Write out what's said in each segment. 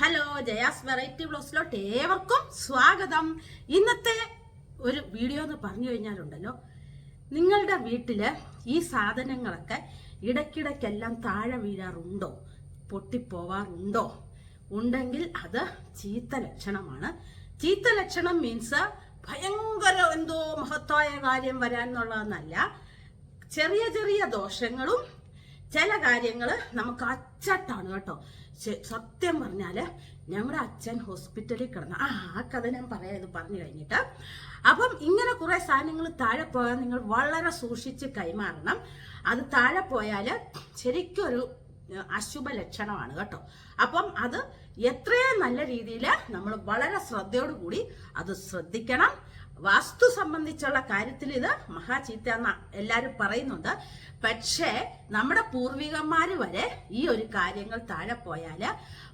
Hello Jaya's variety ബ്ലോസിലോട്ട് ഏവർക്കും സ്വാഗതം. ഇന്നത്തെ ഒരു വീഡിയോ എന്ന് പറഞ്ഞു കഴിഞ്ഞാലുണ്ടല്ലോ നിങ്ങളുടെ വീട്ടിൽ ഈ സാധനങ്ങളൊക്കെ ഇടയ്ക്കിടയ്ക്കെല്ലാം താഴെ വീഴാറുണ്ടോ? പൊട്ടിപ്പോവാറുണ്ടോ? ഉണ്ടെങ്കിൽ അത് ചീത്ത ലക്ഷണമാണ്. ചീത്ത ലക്ഷണം മീൻസ് ഭയങ്കര എന്തോ മഹത്തായ കാര്യം വരാൻ എന്നുള്ളതെന്നല്ല ചെറിയ ചെറിയ ദോഷങ്ങളും ചില കാര്യങ്ങൾ നമുക്ക് അച്ചട്ടാണ് കേട്ടോ. സത്യം പറഞ്ഞാൽ ഞങ്ങളുടെ അച്ഛൻ ഹോസ്പിറ്റലിൽ കിടന്ന ആ ആ കഥ ഞാൻ പറയാം ഇത് പറഞ്ഞു കഴിഞ്ഞിട്ട്. അപ്പം ഇങ്ങനെ കുറെ സാധനങ്ങൾ താഴെ പോയാൽ നിങ്ങൾ വളരെ സൂക്ഷിച്ച് കൈമാറണം. അത് താഴെ പോയാൽ ശരിക്കും ഒരു അശുഭ ലക്ഷണമാണ് കേട്ടോ. അപ്പം അത് എത്രയും നല്ല രീതിയിൽ നമ്മൾ വളരെ ശ്രദ്ധയോടുകൂടി അത് ശ്രദ്ധിക്കണം. വാസ്തു സംബന്ധിച്ചുള്ള കാര്യത്തിൽ ഇത് മഹാചീത്ത എന്ന എല്ലാവരും പറയുന്നുണ്ട്. പക്ഷേ നമ്മുടെ പൂർവികന്മാർ വരെ ഈ ഒരു കാര്യങ്ങൾ താഴെ പോയാൽ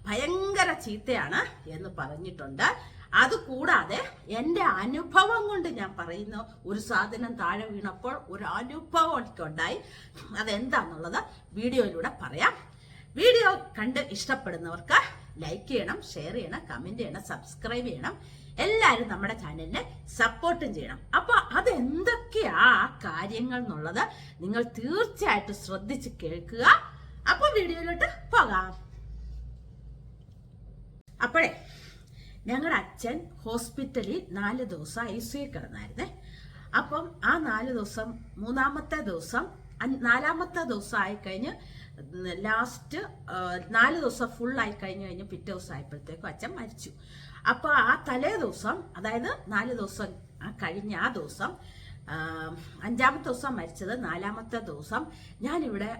ഭയങ്കര ചീത്തയാണ് എന്ന് പറഞ്ഞിട്ടുണ്ട്. അതുകൂടാതെ എന്റെ അനുഭവം കൊണ്ട് ഞാൻ പറയുന്നു ഒരു സാധനം താഴെ വീണപ്പോൾ ഒരു അനുഭവം എനിക്കുണ്ടായി. അതെന്താന്നുള്ളത് വീഡിയോയിലൂടെ പറയാം. വീഡിയോ കണ്ട് ഇഷ്ടപ്പെടുന്നവർക്ക് ലൈക്ക് ചെയ്യണം ഷെയർ ചെയ്യണം കമന്റ് ചെയ്യണം സബ്സ്ക്രൈബ് ചെയ്യണം. എല്ലാവരും നമ്മുടെ ചാനലിനെ സപ്പോർട്ടും ചെയ്യണം. അപ്പൊ അതെന്തൊക്കെയാ ആ കാര്യങ്ങൾ എന്നുള്ളത് നിങ്ങൾ തീർച്ചയായിട്ടും ശ്രദ്ധിച്ച് കേൾക്കുക. അപ്പോൾ വീഡിയോയിലോട്ട് പോകാം. അപ്പോഴേ ഞങ്ങളുടെ അച്ഛൻ ഹോസ്പിറ്റലിൽ നാല് ദിവസം ഐ സി കിടന്നായിരുന്നേ. അപ്പം ആ നാല് ദിവസം മൂന്നാമത്തെ ദിവസം നാലാമത്തെ ദിവസം ആയിക്കഴിഞ്ഞ് ലാസ്റ്റ് നാല് ദിവസം ഫുൾ ആയി കഴിഞ്ഞ് കഴിഞ്ഞ് പിറ്റേ ദിവസം ആയപ്പോഴത്തേക്കും അച്ഛൻ മരിച്ചു. അപ്പോൾ ആ തലേ ദിവസം അതായത് നാല് ദിവസം കഴിഞ്ഞ ആ ദിവസം അഞ്ചാമത്തെ ദിവസം മരിച്ചത് നാലാമത്തെ ദിവസം ഞാനിവിടെ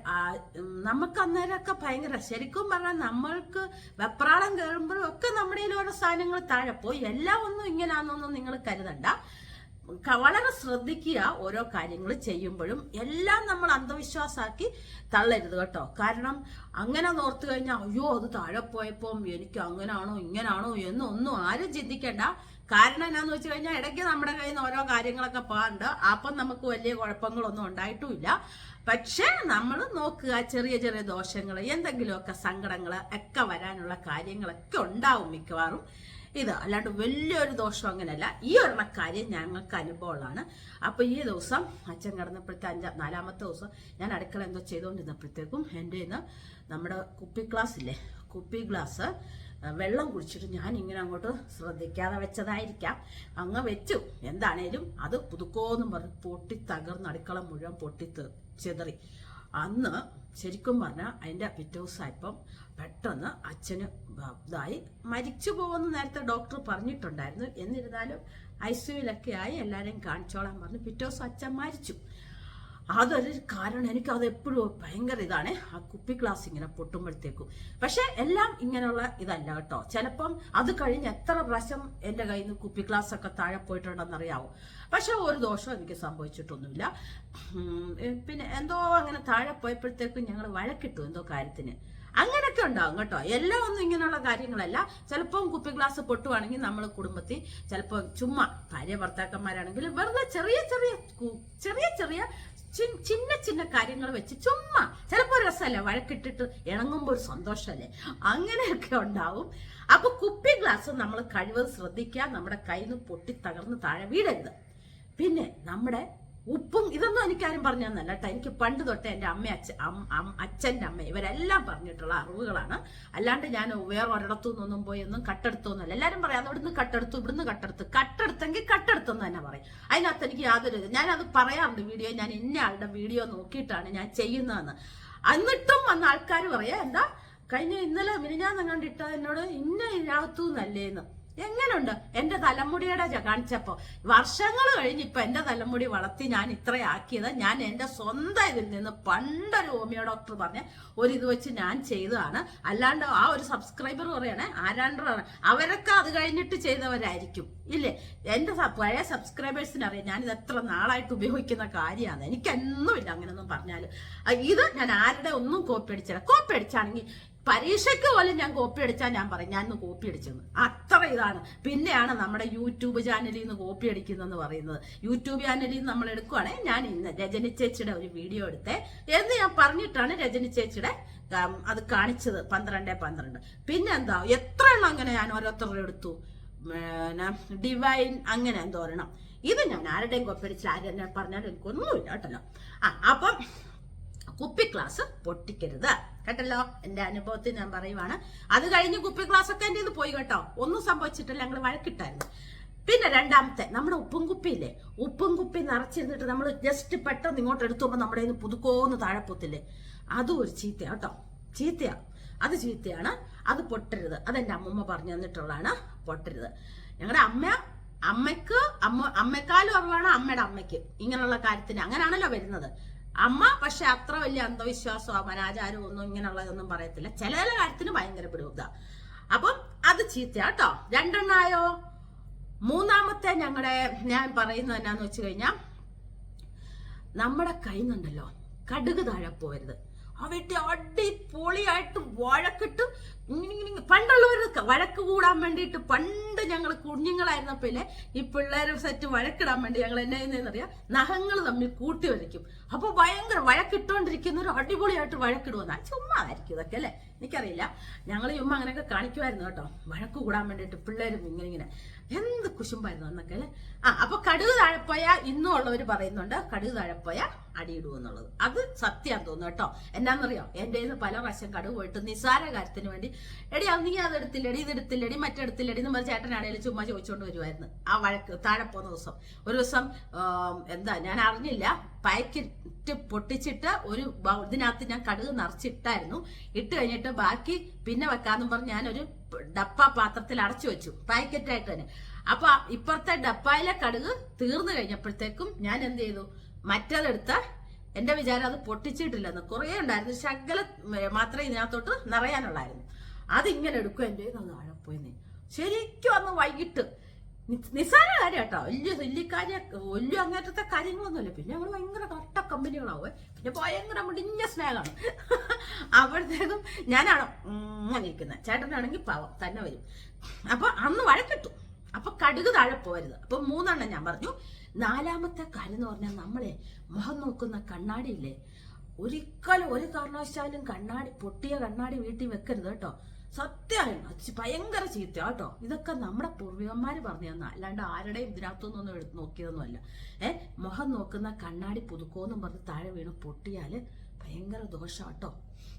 നമുക്ക് അന്നേരമൊക്കെ ഭയങ്കര ശരിക്കും പറഞ്ഞാൽ നമ്മൾക്ക് വെപ്രാളം കയറുമ്പോഴും ഒക്കെ നമ്മുടെ ഓരോ സാധനങ്ങൾ താഴെ പോയി. എല്ലാം ഒന്നും ഇങ്ങനെയാണെന്നൊന്നും നിങ്ങൾ കരുതണ്ട. വളരെ ശ്രദ്ധിക്കുക ഓരോ കാര്യങ്ങൾ ചെയ്യുമ്പോഴും. എല്ലാം നമ്മൾ അന്ധവിശ്വാസമാക്കി തള്ളരുത് കേട്ടോ. കാരണം അങ്ങനെ ഓർത്തു കഴിഞ്ഞാൽ അയ്യോ അത് താഴെ പോയപ്പോൾ എനിക്ക് അങ്ങനാണോ ഇങ്ങനാണോ എന്നൊന്നും ആരും ചിന്തിക്കേണ്ട. കാരണം എന്നാന്ന് വെച്ച് കഴിഞ്ഞാൽ ഇടയ്ക്ക് നമ്മുടെ കയ്യിൽ നിന്ന് ഓരോ കാര്യങ്ങളൊക്കെ പോകാറുണ്ട്. അപ്പം നമുക്ക് വലിയ കുഴപ്പങ്ങളൊന്നും ഉണ്ടായിട്ടുമില്ല. പക്ഷെ നമ്മൾ നോക്കുക ചെറിയ ചെറിയ ദോഷങ്ങൾ എന്തെങ്കിലുമൊക്കെ സങ്കടങ്ങൾ ഒക്കെ വരാനുള്ള കാര്യങ്ങളൊക്കെ ഉണ്ടാവും മിക്കവാറും. ഇത് അല്ലാണ്ട് വലിയൊരു ദോഷം അങ്ങനെയല്ല. ഈ ഒരെണ്ണ കാര്യം ഞങ്ങൾക്ക് അനുഭവമുള്ളതാണ്. അപ്പോൾ ഈ ദിവസം അച്ഛൻ കിടന്നപ്പോഴത്തെ അഞ്ചാം നാലാമത്തെ ദിവസം ഞാൻ അടുക്കള എന്തോ ചെയ്തുകൊണ്ടിരുന്നപ്പോഴത്തേക്കും എന്റെ ഇന്ന് നമ്മുടെ കുപ്പി ഗ്ലാസ് ഇല്ലേ കുപ്പി ഗ്ലാസ് വെള്ളം കുടിച്ചിട്ട് ഞാൻ ഇങ്ങനെ അങ്ങോട്ട് ശ്രദ്ധിക്കാതെ വെച്ചതായിരിക്കാം. അങ്ങ് വെച്ചു. എന്താണേലും അത് പുതുക്കോന്നും പറഞ്ഞ് പൊട്ടി തകർന്ന് അടുക്കള മുഴുവൻ പൊട്ടി ചിതറി. അന്ന് ശരിക്കും പറഞ്ഞാൽ അതിന്റെ പിറ്റേ ദിവസമായപ്പം പെട്ടെന്ന് അച്ഛന് ഇതായി. മരിച്ചു പോകുമെന്ന് നേരത്തെ ഡോക്ടർ പറഞ്ഞിട്ടുണ്ടായിരുന്നു. എന്നിരുന്നാലും ഐ സിയുലൊക്കെ ആയി എല്ലാവരെയും കാണിച്ചോളാൻ പറഞ്ഞു പിറ്റേ ദിവസം അച്ഛൻ മരിച്ചു. അതൊരു കാരണം എനിക്ക് അത് എപ്പോഴും ഭയങ്കര ഇതാണ്. ആ കുപ്പി ഗ്ലാസ് ഇങ്ങനെ പൊട്ടുമ്പോഴത്തേക്കും. പക്ഷെ എല്ലാം ഇങ്ങനെയുള്ള ഇതല്ല കേട്ടോ. ചിലപ്പം അത് കഴിഞ്ഞ് എത്ര പ്രാവശ്യം എന്റെ കയ്യിൽ നിന്ന് കുപ്പി ഗ്ലാസ് ഒക്കെ താഴെ പോയിട്ടുണ്ടെന്ന് അറിയാവോ? പക്ഷെ ഒരു ദോഷം എനിക്ക് സംഭവിച്ചിട്ടൊന്നുമില്ല. പിന്നെ എന്തോ അങ്ങനെ താഴെ പോയപ്പോഴത്തേക്കും ഞങ്ങൾ വഴക്കിട്ടു എന്തോ കാര്യത്തിന്. അങ്ങനെയൊക്കെ ഉണ്ടാവും കേട്ടോ. എല്ലാം ഒന്നും ഇങ്ങനെയുള്ള കാര്യങ്ങളല്ല. ചിലപ്പം കുപ്പി ഗ്ലാസ് പൊട്ടുവാണെങ്കിൽ നമ്മൾ കുടുംബത്തിൽ ചിലപ്പോൾ ചുമ്മാ ഭാര്യ ഭർത്താക്കന്മാരാണെങ്കിൽ വെറുതെ ചെറിയ ചെറിയ ചെറിയ ചെറിയ ചിന്ന ചിന്ന കാര്യങ്ങൾ വെച്ച് ചുമ്മാ ചിലപ്പോൾ രസമല്ലേ? വഴക്കിട്ടിട്ട് ഇണങ്ങുമ്പോൾ ഒരു സന്തോഷമല്ലേ? അങ്ങനെയൊക്കെ ഉണ്ടാവും. അപ്പൊ കുപ്പി ഗ്ലാസ് നമ്മൾ കഴിവത് ശ്രദ്ധിക്കുക. നമ്മുടെ കയ്യിൽ നിന്ന് പൊട്ടി തകർന്ന് താഴെ വീടരുത് പിന്നെ നമ്മുടെ ഉപ്പും ഇതൊന്നും എനിക്കാരും പറഞ്ഞു തന്നല്ല കേട്ടോ. എനിക്ക് പണ്ട് തൊട്ടേ എന്റെ അമ്മ അച്ഛ അം- അം- അച്ഛന്റെ അമ്മ ഇവരെല്ലാം പറഞ്ഞിട്ടുള്ള അറിവുകളാണ്. അല്ലാണ്ട് ഞാൻ വേറെ ഒരിടത്തു നിന്നൊന്നും പോയി ഒന്നും കട്ടെടുത്തൊന്നുമല്ല. എല്ലാവരും പറയാം ഇവിടുന്ന് കട്ടെടുത്തു ഇവിടുന്ന് കട്ടെടുത്ത്. കട്ടെടുത്തെങ്കിൽ കട്ടെടുത്തെന്ന് തന്നെ പറയും. അതിനകത്ത് എനിക്ക് യാതൊരു ഞാനത് പറയാറുണ്ട് വീഡിയോ. ഞാൻ ഇന്ന ആളുടെ വീഡിയോ നോക്കിയിട്ടാണ് ഞാൻ ചെയ്യുന്നതെന്ന്. എന്നിട്ടും വന്ന ആൾക്കാർ പറയാ എന്താ കഴിഞ്ഞ ഇന്നലെ മിനിഞ്ഞാന്ന് കണ്ടിട്ട് എന്നോട് ഇന്ന ഇതിനകത്തു നല്ലേന്ന് എങ്ങനുണ്ട്? എന്റെ തലമുടിയുടെ കാണിച്ചപ്പോ വർഷങ്ങൾ കഴിഞ്ഞ് ഇപ്പൊ എന്റെ തലമുടി വളർത്തി ഞാൻ ഇത്രയാക്കിയത്. ഞാൻ എന്റെ സ്വന്തം ഇതിൽ നിന്ന് പണ്ടൊരു ഹോമിയോ ഡോക്ടർ പറഞ്ഞ ഒരു ഇത് വെച്ച് ഞാൻ ചെയ്തതാണ്. അല്ലാണ്ട് ആ ഒരു സബ്സ്ക്രൈബർ പറയണേ ആരാണ്ടാണ് അവരൊക്കെ അത് കഴിഞ്ഞിട്ട് ചെയ്തവരായിരിക്കും. ഇല്ലേ? എന്റെ പഴയ സബ്സ്ക്രൈബേഴ്സിന് അറിയാം. ഞാനിത് എത്ര നാളായിട്ട് ഉപയോഗിക്കുന്ന കാര്യമാണ്. എനിക്കൊന്നുമില്ല അങ്ങനെയൊന്നും പറഞ്ഞാൽ ഇത് ഞാൻ ആരുടെ ഒന്നും കോപ്പി അടിച്ചില്ല. കോപ്പി അടിച്ചാണെങ്കിൽ പരീക്ഷയ്ക്ക് പോലും ഞാൻ കോപ്പി അടിച്ചാൽ ഞാൻ പറയും. ഞാൻ ഇന്ന് കോപ്പി അടിച്ചെന്ന്. അത്ര ഇതാണ്. പിന്നെയാണ് നമ്മുടെ യൂട്യൂബ് ചാനലിൽ നിന്ന് കോപ്പി അടിക്കുന്നതെന്ന് പറയുന്നത്. യൂട്യൂബ് ചാനലിൽ നിന്ന് നമ്മൾ എടുക്കുവാണെങ്കിൽ ഞാൻ ഇന്ന് രജനി ചേച്ചിയുടെ ഒരു വീഡിയോ എടുത്തേ എന്ന് ഞാൻ പറഞ്ഞിട്ടാണ് രജനി ചേച്ചിയുടെ അത് കാണിച്ചത് പന്ത്രണ്ട് പന്ത്രണ്ട്. പിന്നെന്താ എത്ര എണ്ണം അങ്ങനെ ഞാൻ ഓരോരുത്തരുടെ എടുത്തു? ഡിവൈൻ അങ്ങനെ എന്തോരണം ഇത് ഞാൻ ആരുടെയും കോപ്പി അടിച്ചാൽ ആരെന്നെ പറഞ്ഞാലും എനിക്കൊന്നുമില്ല കേട്ടല്ലോ. ആ അപ്പം കുപ്പി ഗ്ലാസ് പൊട്ടിക്കരുത്. കേട്ടല്ലോ? എന്റെ അനുഭവത്തിൽ ഞാൻ പറയുവാണ്. അത് കഴിഞ്ഞ് കുപ്പി ഗ്ലാസ് ഒക്കെ എന്റെ ഇത് പോയി കേട്ടോ. ഒന്നും സംഭവിച്ചിട്ടില്ല. ഞങ്ങൾ വഴക്കിട്ടായിരുന്നു. പിന്നെ രണ്ടാമത്തെ നമ്മുടെ ഉപ്പും കുപ്പിയില്ലേ? ഉപ്പും കുപ്പി നിറച്ചിരുന്നിട്ട് നമ്മൾ ജസ്റ്റ് പെട്ടെന്ന് ഇങ്ങോട്ട് എടുത്തുമ്പോൾ നമ്മുടെ കയ്യിൽ പുതുക്കോന്ന് താഴെ പൊത്തില്ലേ? അതും ഒരു ചീത്തയാ കേട്ടോ. ചീത്തയാ. അത് ചീത്തയാണ്. അത് പൊട്ടരുത്. അതെന്റെ അമ്മമ്മ പറഞ്ഞു തന്നിട്ടുള്ളതാണ്. പൊട്ടരുത്. ഞങ്ങളുടെ അമ്മ അമ്മയ്ക്ക് അമ്മ അമ്മക്കാലും അറിവാണ് അമ്മയുടെ അമ്മയ്ക്ക്. ഇങ്ങനെയുള്ള കാര്യത്തിന് അങ്ങനെയാണല്ലോ വരുന്നത്. അമ്മ പക്ഷെ അത്ര വലിയ അന്ധവിശ്വാസമോ അനാചാരമോ ഒന്നും ഇങ്ങനെയുള്ളതൊന്നും പറയത്തില്ല. ചില ചില കാര്യത്തിന് ഭയങ്കര പിടിവുക അപ്പം അത് ചീത്ത കേട്ടോ. രണ്ടെണ്ണായോ? മൂന്നാമത്തെ ഞങ്ങളുടെ ഞാൻ പറയുന്നത് എന്നാന്ന് വെച്ച് കഴിഞ്ഞാൽ നമ്മുടെ കൈന്നുണ്ടല്ലോ കടുക് താഴെ പോരുത് അവരുടെ അടിപൊളിയായിട്ട് വഴക്കിട്ട് പണ്ടുള്ളവർ വഴക്ക് കൂടാൻ വേണ്ടിയിട്ട് പണ്ട് ഞങ്ങൾ കുഞ്ഞുങ്ങളായിരുന്നപ്പോൾ ഈ പിള്ളേർ സെറ്റ് വഴക്കിടാൻ വേണ്ടി ഞങ്ങൾ എന്നെ ചെയ്യുന്നതെന്നറിയാം? നഖങ്ങൾ തമ്മിൽ കൂട്ടി വരയ്ക്കും അപ്പോൾ ഭയങ്കര ഒരു അടിപൊളിയായിട്ട് വഴക്കിടുവെന്നാ ചുമ്മാ ആയിരിക്കും ഇതൊക്കെ അല്ലേ? എനിക്കറിയില്ല. ഞങ്ങൾ ചുമ്മാ അങ്ങനെയൊക്കെ കാണിക്കുമായിരുന്നു കേട്ടോ. വഴക്ക് കൂടാൻ വേണ്ടിയിട്ട് പിള്ളേരും ഇങ്ങനെ ഇങ്ങനെ. എന്ത് കുശുമ്പായിരുന്നു എന്നൊക്കെ അല്ലേ? ആ അപ്പൊ കടുക് താഴെപ്പോയ ഇന്നും ഉള്ളവർ പറയുന്നുണ്ട് കടുക് താഴെപ്പോയ അടിയിടുമെന്നുള്ളത് അത് സത്യം തോന്നുന്നു കേട്ടോ. എന്നാന്നറിയോ? എന്റെ കയ്യിൽ പല പ്രാവശ്യം കടുക് പോയിട്ട് നിസ്സാര കാര്യത്തിന് വേണ്ടി എടി നീ അത് എടുത്തില്ലടി ഇത് എടുത്തില്ലടി മറ്റെടുത്തില്ലടി എന്ന് പറഞ്ഞ ചേട്ടനാണേലും ചുമ്മാ ചോദിച്ചുകൊണ്ട് വരുമായിരുന്നു ആ വഴക്ക് താഴെ പോകുന്ന ദിവസം. ഒരു ദിവസം എന്താ ഞാൻ അറിഞ്ഞില്ല. പാക്കറ്റ് പൊട്ടിച്ചിട്ട് ഒരു ഇതിനകത്ത് ഞാൻ കടുക് നിറച്ചിട്ടായിരുന്നു. ഇട്ട് കഴിഞ്ഞിട്ട് ബാക്കി പിന്നെ വെക്കാന്നും പറഞ്ഞ് ഞാനൊരു ഡപ്പ പാത്രത്തിൽ അടച്ചു വെച്ചു. പാക്കറ്റായിട്ട് തന്നെ. അപ്പൊ ഇപ്പുറത്തെ ഡപ്പായിലെ കടുക് തീർന്നു കഴിഞ്ഞപ്പോഴത്തേക്കും ഞാൻ എന്ത് ചെയ്തു? മറ്റതെടുത്ത എന്റെ വിചാരം അത് പൊട്ടിച്ചിട്ടില്ലെന്ന് കുറേ ഉണ്ടായിരുന്നു. ശകല മാത്രമേ ഇതിനകത്തോട്ട് നിറയാനുള്ളായിരുന്നു. അതിങ്ങനെ എടുക്കും എന്റെ അത് ആഴപ്പോയിന്ന് ശരിക്കും അന്ന് വൈകിട്ട് നിസ്സാര കാര്യം കേട്ടോ വലിയ വലിയക്കാര്യ വലിയ അങ്ങനത്തെ കാര്യങ്ങളൊന്നുമില്ല. പിന്നെ ഞങ്ങൾ ഭയങ്കര കട്ട കമ്പനികളാവേ. പിന്നെ ഭയങ്കര മുടിഞ്ഞ സ്നേഹമാണ് അപ്പോഴത്തേക്കും ഞാനാണ് ഇരിക്കുന്നത് ചേട്ടനാണെങ്കിൽ പാവം തന്നെ വരും. അപ്പൊ അന്ന് വഴക്കിട്ടു. അപ്പൊ കടുക് താഴെ പോരുത് അപ്പൊ മൂന്നെണ്ണം ഞാൻ പറഞ്ഞു. നാലാമത്തെ കാര്യം എന്ന് പറഞ്ഞാൽ നമ്മളെ മുഖം നോക്കുന്ന കണ്ണാടിയില്ലേ ഒരിക്കലും ഒരു കാരണവശാലും കണ്ണാടി പൊട്ടിയ കണ്ണാടി വീട്ടിൽ വെക്കരുത് കേട്ടോ. സത്യമാണ് ഭയങ്കര ചീത്ത കേട്ടോ ഇതൊക്കെ നമ്മുടെ പൂർവികന്മാർ പറഞ്ഞു തന്ന. അല്ലാണ്ട് ആരുടെയും ഇതിനകത്തൊന്നും എടുത്ത് നോക്കിയതൊന്നുമല്ല. ഏ? മുഖം നോക്കുന്ന കണ്ണാടി പുതുക്കോന്നും പറഞ്ഞ് താഴെ വീണ് പൊട്ടിയാൽ ഭയങ്കര ദോഷാട്ടോ.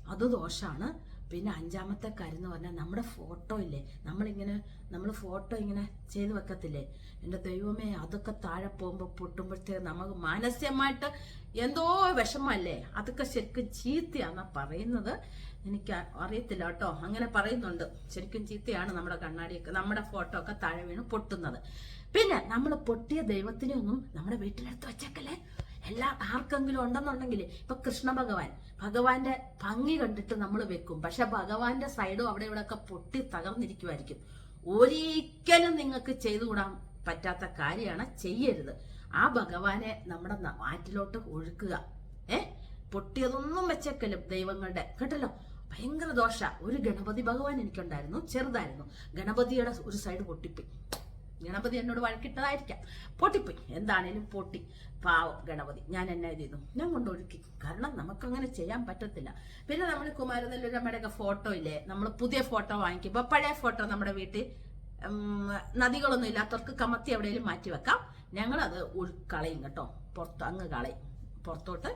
അത് ദോഷാണ്. പിന്നെ അഞ്ചാമത്തെ കാര്യം എന്ന് പറഞ്ഞാൽ നമ്മുടെ ഫോട്ടോ ഇല്ലേ? നമ്മളിങ്ങനെ നമ്മൾ ഫോട്ടോ ഇങ്ങനെ ചെയ്ത് വെക്കത്തില്ലേ? എന്റെ ദൈവമേ അതൊക്കെ താഴെ പോകുമ്പോൾ പൊട്ടുമ്പോഴത്തേക്ക് നമുക്ക് മാനസികമായിട്ട് എന്തോ വിഷമല്ലേ അതൊക്കെ ശരിക്കും ചീത്തയാന്നാ പറയുന്നത്. എനിക്ക് അറിയത്തില്ല കേട്ടോ. അങ്ങനെ പറയുന്നുണ്ട്. ശരിക്കും ചീത്തയാണ് നമ്മുടെ കണ്ണാടിയൊക്കെ നമ്മുടെ ഫോട്ടോ ഒക്കെ താഴെ വീണ് പൊട്ടുന്നത്. പിന്നെ നമ്മൾ പൊട്ടിയ ദൈവത്തിനെ ഒന്നും നമ്മുടെ വീട്ടിലെടുത്ത് വെച്ചേക്കല്ലേ? എല്ലാ ആർക്കെങ്കിലും ഉണ്ടെന്നുണ്ടെങ്കിൽ ഇപ്പൊ കൃഷ്ണ ഭഗവാൻ ഭഗവാന്റെ ഭംഗി കണ്ടിട്ട് നമ്മൾ വെക്കും. പക്ഷെ ഭഗവാന്റെ സൈഡും അവിടെ ഇവിടെ ഒക്കെ പൊട്ടി തകർന്നിരിക്കുമായിരിക്കും ഒരിക്കലും നിങ്ങൾക്ക് ചെയ്തുകൂടാൻ പറ്റാത്ത കാര്യമാണ് ചെയ്യരുത്. ആ ഭഗവാനെ നമ്മുടെ നാട്ടിലോട്ട് ഒഴുക്കുക. ഏ? പൊട്ടിയതൊന്നും വെച്ചേക്കലും ദൈവങ്ങളുടെ. കേട്ടല്ലോ? ഭയങ്കര ദോഷ. ഒരു ഗണപതി ഭഗവാൻ എനിക്കുണ്ടായിരുന്നു ചെറുതായിരുന്നു. ഗണപതിയുടെ ഒരു സൈഡ് പൊട്ടിപ്പോയി. ഗണപതി എന്നോട് വഴക്കിട്ടതായിരിക്കാം. പൊട്ടിപ്പോയി. എന്താണേലും പൊട്ടി. പാവം ഗണപതി. ഞാൻ എന്നെ ചെയ്തു. ഞാൻ കൊണ്ടൊഴുക്കി കാരണം നമുക്കങ്ങനെ ചെയ്യാൻ പറ്റത്തില്ല. പിന്നെ നമ്മൾ കുമാരനല്ലൂരമ്മയുടെ ഒക്കെ ഫോട്ടോ ഇല്ലേ? നമ്മൾ പുതിയ ഫോട്ടോ വാങ്ങിക്കുമ്പോൾ പഴയ ഫോട്ടോ നമ്മുടെ വീട്ടിൽ നദികളൊന്നും ഇല്ലാത്തവർക്ക് കമത്തി എവിടെയെങ്കിലും മാറ്റി വെക്കാം ഞങ്ങളത് കളയും കേട്ടോ. പുറത്ത് അങ്ങ് കളയും. പുറത്തോട്ട്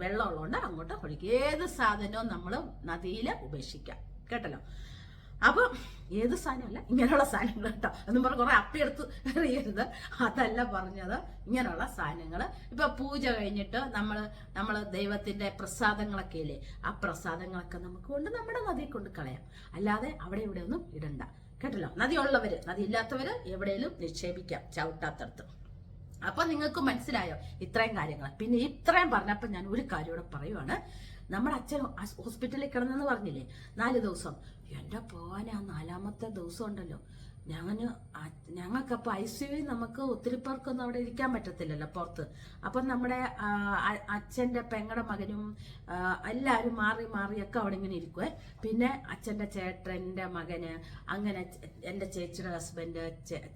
വെള്ളമുള്ളതുകൊണ്ട് അങ്ങോട്ട് ഒഴുക്കി ഏത് സാധനവും നമ്മൾ നദിയിൽ ഉപേക്ഷിക്കാം. കേട്ടല്ലോ? അപ്പൊ ഏത് സാധനമല്ല ഇങ്ങനെയുള്ള സാധനങ്ങൾ കേട്ടോ. എന്നും പറഞ്ഞ് കുറെ അപ്പിയെടുത്ത് എറിയരുത്. അതല്ല പറഞ്ഞത് ഇങ്ങനെയുള്ള സാധനങ്ങൾ ഇപ്പൊ പൂജ കഴിഞ്ഞിട്ട് നമ്മൾ നമ്മൾ ദൈവത്തിന്റെ പ്രസാദങ്ങളൊക്കെ ഇല്ലേ? ആ പ്രസാദങ്ങളൊക്കെ നമുക്ക് കൊണ്ട് നമ്മുടെ നദിയിൽ കൊണ്ട് കളയാം. അല്ലാതെ അവിടെ ഇവിടെ ഒന്നും ഇടണ്ട. കേട്ടല്ലോ? നദി ഉള്ളവര് നദി ഇല്ലാത്തവര് എവിടെയെങ്കിലും നിക്ഷേപിക്കാം ചവിട്ടാത്തടത്ത്. അപ്പൊ നിങ്ങൾക്ക് മനസ്സിലായോ? ഇത്രയും കാര്യങ്ങൾ പിന്നെ ഇത്രയും പറഞ്ഞപ്പോൾ ഞാൻ ഒരു കാര്യം പറയുവാണ്. നമ്മുടെ അച്ഛൻ ഹോസ്പിറ്റലിൽ കിടന്നെന്ന് പറഞ്ഞില്ലേ? നാല് ദിവസം. എന്റെ പോവാൻ ആ നാലാമത്തെ ദിവസം ഉണ്ടല്ലോ. ഞാൻ ഞങ്ങൾക്കപ്പോൾ ഐ സി യു നമുക്ക് ഒത്തിരി പേർക്കൊന്നും അവിടെ ഇരിക്കാൻ പറ്റത്തില്ലല്ലോ പുറത്ത്. അപ്പം നമ്മുടെ അച്ഛന്റെ പെങ്ങടെ മകനും എല്ലാവരും മാറി മാറിയൊക്കെ അവിടെ ഇങ്ങനെ ഇരിക്കുവേ. പിന്നെ അച്ഛന്റെ ചേട്ടന്റെ മകന് അങ്ങനെ എന്റെ ചേച്ചിയുടെ ഹസ്ബൻഡ്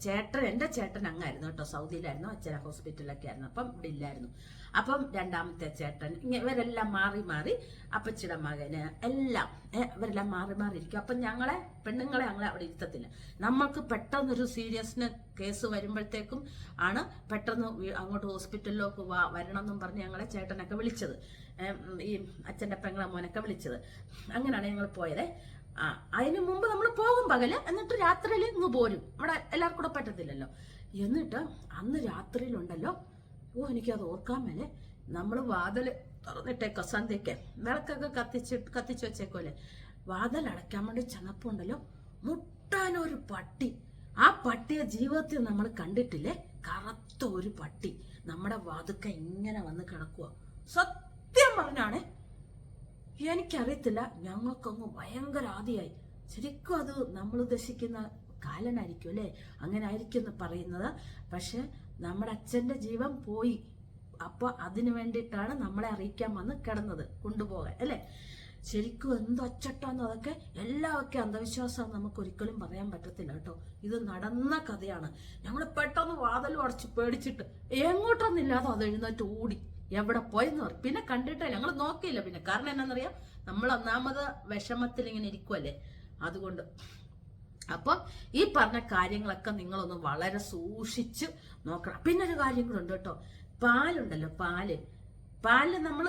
ചേട്ടൻ എന്റെ ചേട്ടൻ അങ്ങായിരുന്നു കേട്ടോ സൗദിയിലായിരുന്നു അച്ഛൻ ഹോസ്പിറ്റലൊക്കെ ആയിരുന്നു അപ്പം ഇവിടെ ഇല്ലായിരുന്നു. അപ്പം രണ്ടാമത്തെ ചേട്ടൻ ഇവരെല്ലാം മാറി മാറി അപ്പച്ചിയുടെ മകന് എല്ലാം ഇവരെല്ലാം മാറി മാറി ഇരിക്കും. അപ്പം ഞങ്ങളെ പെണ്ണുങ്ങളെ ഞങ്ങളെ അവിടെ ഇരുത്തത്തില്ല. നമ്മൾക്ക് പെട്ടെന്നൊരു സീരിയസ്ന് കേസ് വരുമ്പോഴത്തേക്കും ആണ് പെട്ടെന്ന് അങ്ങോട്ട് ഹോസ്പിറ്റലിലേക്ക് വരണം എന്നും പറഞ്ഞ് ഞങ്ങളെ ചേട്ടനൊക്കെ വിളിച്ചത്. ഈ അച്ഛന്റെ പെങ്ങളെ മോനൊക്കെ വിളിച്ചത്. അങ്ങനെയാണ് ഞങ്ങൾ പോയത്. ആ അതിന് മുമ്പ് നമ്മൾ പോകും പകൽ എന്നിട്ട് രാത്രിയിൽ ഇങ്ങ് പോരും. അവിടെ എല്ലാവർക്കും കൂടെ പറ്റത്തില്ലല്ലോ. എന്നിട്ട് അന്ന് രാത്രിയിലുണ്ടല്ലോ ഓ എനിക്കത് ഓർക്കാൻ മേലെ. നമ്മൾ വാതിൽ തുറന്നിട്ടേക്കോ സന്ധ്യയ്ക്ക് വിളക്കൊക്കെ കത്തിച്ച് കത്തിച്ച് വെച്ചേക്കോലെ വാതിൽ അടയ്ക്കാൻ വേണ്ടി ചെന്നപ്പോണ്ടല്ലോ മുട്ടാനൊരു പട്ടി. ആ പട്ടിയെ ജീവിതത്തിൽ നമ്മൾ കണ്ടിട്ടില്ലേ? കറുത്ത ഒരു പട്ടി. നമ്മുടെ വാതുക്ക ഇങ്ങനെ വന്ന് കിടക്കുക സത്യം പറഞ്ഞാണേ എനിക്കറിയത്തില്ല ഞങ്ങൾക്കങ്ങ് ഭയങ്കര ആദിയായി. ശരിക്കും അത് നമ്മൾ ഉദ്ദേശിക്കുന്ന കാലനായിരിക്കും അല്ലേ? അങ്ങനെ ആയിരിക്കും എന്ന് പറയുന്നത്. പക്ഷെ നമ്മുടെ അച്ഛന്റെ ജീവൻ പോയി. അപ്പോൾ അതിനു വേണ്ടിയിട്ടാണ് നമ്മളെ അറിയിക്കാൻ വന്ന് കിടന്നത് കൊണ്ടുപോകാൻ അല്ലേ? ശരിക്കും എന്തോ അച്ചട്ടാന്നോ അതൊക്കെ? എല്ലാമൊക്കെ അന്ധവിശ്വാസം നമുക്ക് ഒരിക്കലും പറയാൻ പറ്റത്തില്ല കേട്ടോ. ഇത് നടന്ന കഥയാണ്. ഞങ്ങൾ പെട്ടെന്ന് വാതലും അടച്ച് പേടിച്ചിട്ട് എങ്ങോട്ടൊന്നില്ലാതെ അത് എഴുന്നേറ്റ് ഓടി. എവിടെ പോയെന്ന് പറയും പിന്നെ കണ്ടിട്ട് ഞങ്ങൾ നോക്കിയില്ല പിന്നെ. കാരണം എന്നാന്നറിയാം? നമ്മൾ ഒന്നാമത് വിഷമത്തിൽ ഇങ്ങനെ ഇരിക്കുമല്ലേ അതുകൊണ്ട് അപ്പം ഈ പറഞ്ഞ കാര്യങ്ങളൊക്കെ നിങ്ങളൊന്ന് വളരെ സൂക്ഷിച്ച് നോക്കണം. പിന്നെ ഒരു കാര്യം കൂടെ ഉണ്ട് കേട്ടോ. പാലുണ്ടല്ലോ പാൽ. പാൽ നമ്മൾ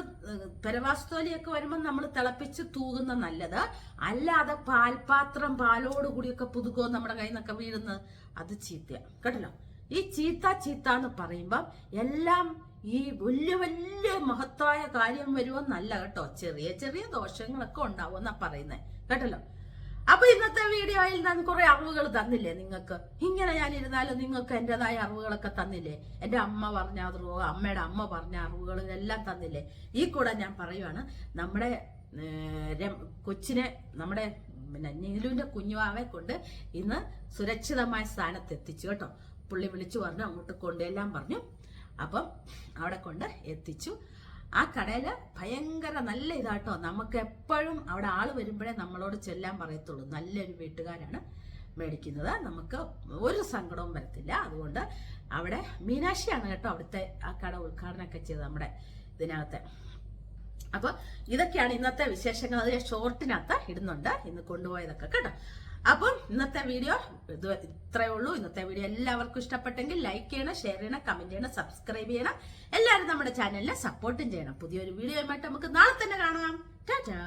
പെരവാസ്തോലിയൊക്കെ വരുമ്പോൾ നമ്മൾ തിളപ്പിച്ച് തൂകുന്ന നല്ലത്. അല്ലാതെ പാൽപാത്രം പാലോട് കൂടിയൊക്കെ പുതുക്കോ നമ്മുടെ കയ്യിൽ നിന്നൊക്കെ വീഴുന്നത്? അത് ചീത്തയാണ് കേട്ടല്ലോ? ഈ ചീത്ത ചീത്ത എന്ന് പറയുമ്പം എല്ലാം ഈ വലിയ വലിയ മഹത്തായ കാര്യം വരുമെന്നല്ല കേട്ടോ. ചെറിയ ചെറിയ ദോഷങ്ങളൊക്കെ ഉണ്ടാവും എന്നാ പറയുന്നത് കേട്ടല്ലോ? അപ്പൊ ഇന്നത്തെ വീഡിയോയിൽ ഞാൻ കുറെ അറിവുകൾ തന്നില്ലേ നിങ്ങൾക്ക്? ഇങ്ങനെ ഞാൻ ഇരുന്നാലും നിങ്ങൾക്ക് എന്റേതായ അറിവുകളൊക്കെ തന്നില്ലേ? എന്റെ അമ്മ പറഞ്ഞ അറിവോ അമ്മയുടെ അമ്മ പറഞ്ഞ അറിവുകൾ എല്ലാം തന്നില്ലേ? ഈ കൂടെ ഞാൻ പറയുവാണ് നമ്മുടെ കൊച്ചിനെ നമ്മുടെ പിന്നെ നീലുവിന്റെ കുഞ്ഞുവാവെ കൊണ്ട് ഇന്ന് സുരക്ഷിതമായ സ്ഥാനത്ത് എത്തിച്ചു കേട്ടോ. പുള്ളി വിളിച്ചു പറഞ്ഞു അങ്ങോട്ട് കൊണ്ടെല്ലാം പറഞ്ഞു. അപ്പം അവിടെ കൊണ്ട് എത്തിച്ചു. ആ കടയിൽ ഭയങ്കര നല്ല ഇതാട്ടോ. നമുക്ക് എപ്പോഴും അവിടെ ആൾ വരുമ്പോഴേ നമ്മളോട് ചെല്ലാൻ പറയത്തുള്ളൂ. നല്ലൊരു വീട്ടുകാരാണ് മേടിക്കുന്നത്. നമുക്ക് ഒരു സങ്കടവും വരത്തില്ല. അതുകൊണ്ട് അവിടെ മീനാക്ഷിയാണ് കേട്ടോ അവിടുത്തെ ആ കട ഉദ്ഘാടനമൊക്കെ ചെയ്തത് നമ്മുടെ ഇതിനകത്തെ. അപ്പൊ ഇതൊക്കെയാണ് ഇന്നത്തെ വിശേഷങ്ങൾ. അത് ഷോർട്ടിനകത്ത് ഇടുന്നുണ്ട്. ഇന്ന് കൊണ്ടുപോയതൊക്കെ കേട്ടോ. അപ്പം ഇന്നത്തെ വീഡിയോ ഇത് ഇത്രയേ ഉള്ളൂ. ഇന്നത്തെ വീഡിയോ എല്ലാവർക്കും ഇഷ്ടപ്പെട്ടെങ്കിൽ ലൈക്ക് ചെയ്യണം ഷെയർ ചെയ്യണം കമന്റ് ചെയ്യണം സബ്സ്ക്രൈബ് ചെയ്യണം. എല്ലാവരും നമ്മുടെ ചാനലിനെ സപ്പോർട്ടും ചെയ്യണം. പുതിയൊരു വീഡിയോയുമായിട്ട് നമുക്ക് നാളെ തന്നെ കാണാം. ടാറ്റാ.